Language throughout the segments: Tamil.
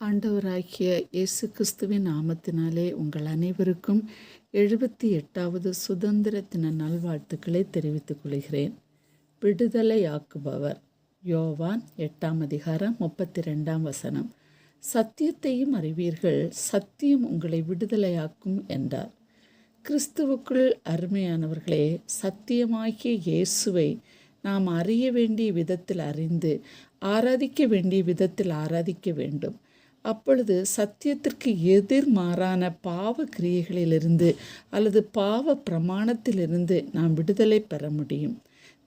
ஆண்டவராகிய இயேசு கிறிஸ்துவின் நாமத்தினாலே உங்கள் அனைவருக்கும் எழுபத்தி எட்டாவது சுதந்திர தின நல்வாழ்த்துக்களை தெரிவித்துக் கொள்கிறேன். விடுதலையாக்குபவர் யோவான் எட்டாம் அதிகாரம் முப்பத்தி ரெண்டாம் வசனம். சத்தியத்தையும் அறிவீர்கள் சத்தியம் உங்களை விடுதலையாக்கும் என்றார். கிறிஸ்துவுக்குள் அருமையானவர்களே சத்தியமாகிய இயேசுவை நாம் அறிய வேண்டிய விதத்தில் அறிந்து ஆராதிக்க வேண்டிய விதத்தில் ஆராதிக்க வேண்டும். அப்பொழுது சத்தியத்திற்கு எதிர்மாறான பாவ கிரியைகளிலிருந்து அல்லது பாவ பிரமாணத்திலிருந்து நாம் விடுதலை பெற முடியும்.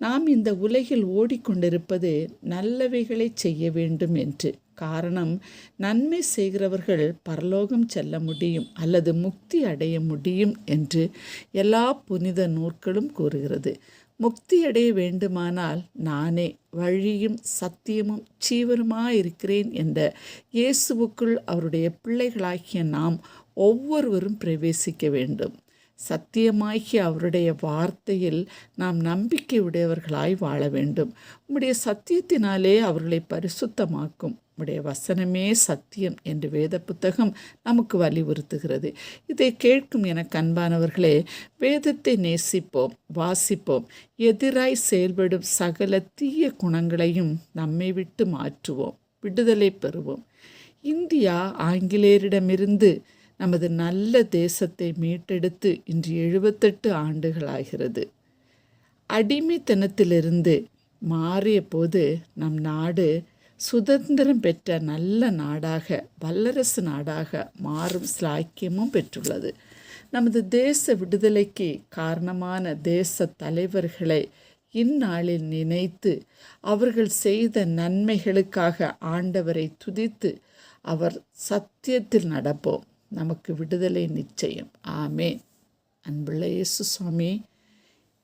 நாம் இந்த உலகில் ஓடிக்கொண்டிருப்பது நல்லவைகளை செய்ய வேண்டும் என்று. காரணம் நன்மை செய்கிறவர்கள் பரலோகம் செல்ல முடியும் அல்லது முக்தி அடைய முடியும் என்று எல்லா புனித நூற்களும் கூறுகிறது. முக்தியடைய வேண்டுமானால் நானே வழியும் சத்தியமும் ஜீவனுமாயிருக்கிறேன் என்ற இயேசுவுக்குள் அவருடைய பிள்ளைகளாகிய நாம் ஒவ்வொருவரும் பிரவேசிக்க வேண்டும். சத்தியமாகிய அவருடைய வார்த்தையில் நாம் நம்பிக்கை உடையவர்களாய் வாழ வேண்டும். உம்முடைய சத்தியத்தினாலே அவர்களை பரிசுத்தமாக்கும். உம்முடைய வசனமே சத்தியம் என்று வேத புத்தகம் நமக்கு வலியுறுத்துகிறது. இதை கேட்கும் என கண்பானவர்களே வேதத்தை நேசிப்போம் வாசிப்போம். எதிராய் செயல்படும் சகல தீய குணங்களையும் நம்மை விட்டு மாற்றுவோம் விடுதலை பெறுவோம். இந்தியா ஆங்கிலேயரிடமிருந்து நமது நல்ல தேசத்தை மீட்டெடுத்து இன்று எழுபத்தெட்டு ஆண்டுகளாகிறது. அடிமைத்தனத்திலிருந்து மாறிய போது நம் நாடு சுதந்திரம் பெற்ற நல்ல நாடாக வல்லரசு நாடாக மாறும் ஸ்லாக்கியமும் பெற்றுள்ளது. நமது தேச விடுதலைக்கு காரணமான தேச தலைவர்களை இந்நாளில் நினைத்து அவர்கள் செய்த நன்மைகளுக்காக ஆண்டவரை துதித்து அவர் சத்தியத்தில் நடப்போம். நமக்கு விடுதலை நிச்சயம். ஆமே அன்புள்ள இயேசு சுவாமி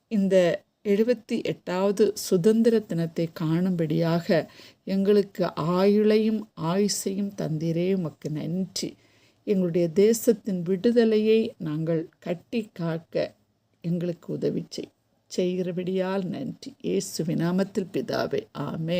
இந்த எழுபத்தி எட்டாவது சுதந்திர தினத்தை காணும்படியாக எங்களுக்கு ஆயுளையும் ஆயுசையும் தந்திரே உமக்கு நன்றி. எங்களுடைய தேசத்தின் விடுதலையை நாங்கள் கட்டி காக்க எங்களுக்கு உதவி செய் செய்கிறபடியால் நன்றி. ஏசு விநாமத்தில் பிதாவே ஆமே